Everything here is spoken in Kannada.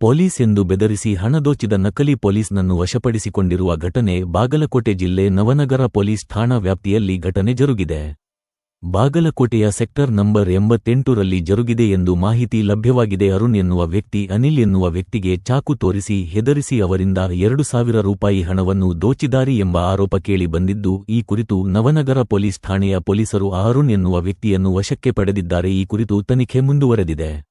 ಪೊಲೀಸ್ ಎಂದು ಬೆದರಿಸಿ ಹಣದೋಚಿದ ನಕಲಿ ಪೊಲೀಸ್ನನ್ನು ವಶಪಡಿಸಿಕೊಂಡಿರುವ ಘಟನೆ ಬಾಗಲಕೋಟೆ ಜಿಲ್ಲೆ ನವನಗರ ಪೊಲೀಸ್ ಠಾಣಾ ವ್ಯಾಪ್ತಿಯಲ್ಲಿ ಘಟನೆ ಜರುಗಿದೆ. ಬಾಗಲಕೋಟೆಯ ಸೆಕ್ಟರ್ ನಂಬರ್ ಎಂಬತ್ತೆಂಟರಲ್ಲಿ ಜರುಗಿದೆ ಎಂದು ಮಾಹಿತಿ ಲಭ್ಯವಾಗಿದೆ. ಅರುಣ್ ಎನ್ನುವ ವ್ಯಕ್ತಿ, ಅನಿಲ್ ಎನ್ನುವ ವ್ಯಕ್ತಿಗೆ ಚಾಕು ತೋರಿಸಿ ಹೆದರಿಸಿ ಅವರಿಂದ ಎರಡು ಸಾವಿರ ರೂಪಾಯಿ ಹಣವನ್ನು ದೋಚಿದಾರಿ ಎಂಬ ಆರೋಪ ಕೇಳಿ ಬಂದಿದ್ದು, ಈ ಕುರಿತು ನವನಗರ ಪೊಲೀಸ್ ಠಾಣೆಯ ಪೊಲೀಸರು ಅರುಣ್ ಎನ್ನುವ ವ್ಯಕ್ತಿಯನ್ನು ವಶಕ್ಕೆ ಪಡೆದಿದ್ದಾರೆ. ಈ ಕುರಿತು ತನಿಖೆ ಮುಂದುವರೆದಿದೆ.